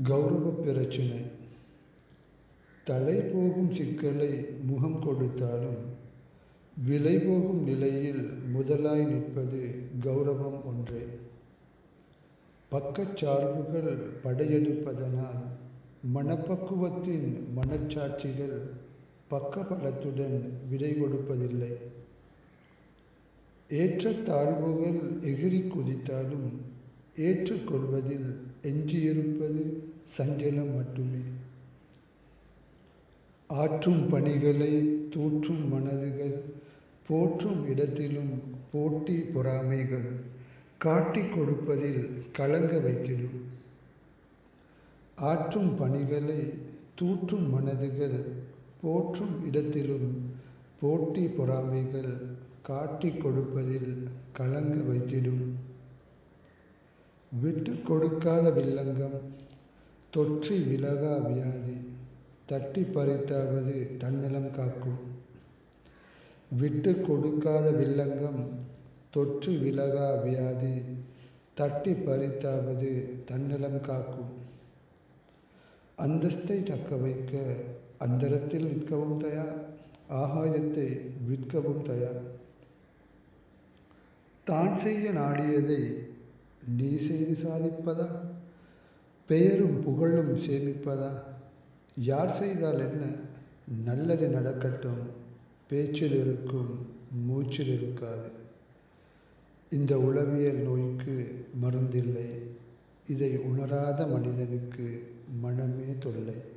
கௌரவ பிரச்சினை. தலை போகும் சிக்கலை முகம் கொடுத்தாலும் விலை போகும் நிலையில் முதலாய் நிற்பது கௌரவம் ஒன்றே. பக்கச்சார்புகள் படையெடுப்பதனால் மனப்பக்குவத்தின் மனச்சாட்சிகள் பக்கபலத்துடன் விடை கொடுப்பதில்லை. ஏற்றத்தாழ்வுகள் எகிரி குதித்தாலும் ஏற்றுக்கொள்வதில் எஞ்சியிருப்பது சஞ்சலம் மட்டுமே. ஆற்றும் பணிகளை தூற்றும் மனதுகள் போற்றும் இடத்திலும் போட்டி பொறாமைகள் காட்டிக் கொடுப்பதில் கலங்க வைத்திடும். ஆற்றும் பணிகளை தூற்றும் மனதுகள் போற்றும் இடத்திலும் போட்டி பொறாமைகள் காட்டிக் கொடுப்பதில் கலங்க வைத்திடும். விட்டு கொடுக்காத வில்லங்கம் தொற்றி விலகா வியாதி தட்டி பறித்தாவது தன்னலம் காக்கும். விட்டு கொடுக்காத வில்லங்கம் தொற்று விலகா வியாதி தட்டி பறித்தாவது தன்னலம் காக்கும். அந்தஸ்தை தக்க வைக்க அந்தரத்தில் நிற்கவும் தயார் ஆகாயத்தை விற்கவும் தயார். தான் செய்ய நாடியதை நீ செய்து சாதிப்பதா? பெயரும் புகழும் சேமிப்பதா? யார் செய்தால் என்ன? நல்லது நடக்கட்டும். பேச்சில் இருக்கும் மூச்சில் இருக்காது. இந்த உளவியல் நோய்க்கு மருந்தில்லை. இதை உணராத மனிதனுக்கு மனமே தொல்லை.